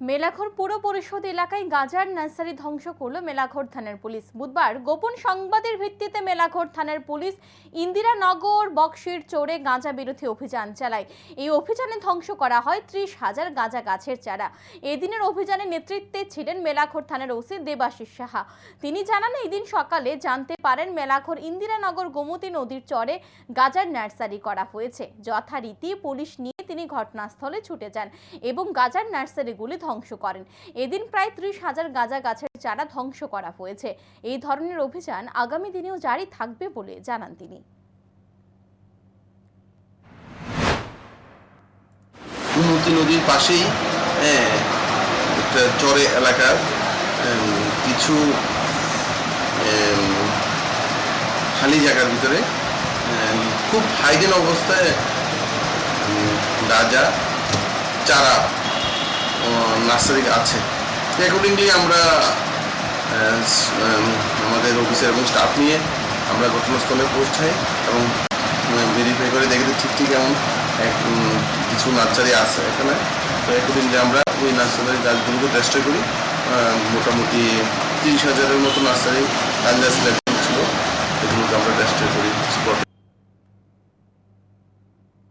মেলাঘর পুর পরিষদ এলাকায় গাজার নার্সারি ধ্বংস করল মেলাঘর থানার পুলিশ। বুধবার গোপন সংবাদের ভিত্তিতে মেলাঘর থানার পুলিশ ইন্দিরানগর বক্সির চোরে গাঁজা বিরোধী অভিযান চালায়। এই অভিযানে ধ্বংস করা হয় ত্রিশ হাজার গাঁজা গাছের চারা। এদিনের অভিযানে নেতৃত্বে ছিলেন মেলাঘর থানার ওসি দেবাশিস সাহা। তিনি জানান এই দিন সকালে জানতে পারেন, মেলাঘর ইন্দিরানগর গোমতী নদীর চরে গাজার নার্সারি করা হয়েছে। যথারীতি পুলিশ নিয়ে তিনি ঘটনাস্থলে ছুটে যান এবং গাজার নার্সারিগুলি ধ্বংস করেন। এদিন প্রায় ত্রিশ হাজার গাঁজা গাছের চারা ধ্বংস করা হয়েছে। এই ধরনের অভিযান আগামী দিনেও জারি থাকবে বলে জানান তিনি। গুমতি নদীর পাশেই হ্যাঁ, একটা চরে এলাকার কিছু খালি জায়গার ভিতরে খুব হাইডেন অবস্থায় গাঁজা চারা নার্সারি আছে। অ্যাকর্ডিংলি আমরা আমাদের অফিসার এবং স্টাফ নিয়ে আমরা ঘটনাস্থলে পৌঁছাই এবং ভেরিফাই করে দেখি ঠিক ঠিক এমন কিছু নার্সারি আছে এখানে। তো অ্যাকর্ডিংলি আমরা ওই নার্সারির গাছগুলোকে চেষ্টা করি। মোটামুটি তিরিশ হাজারের মতো নার্সারি গাঞ্জা সিলেকশন ছিল, এগুলোকে আমরা চেষ্টা করি স্পট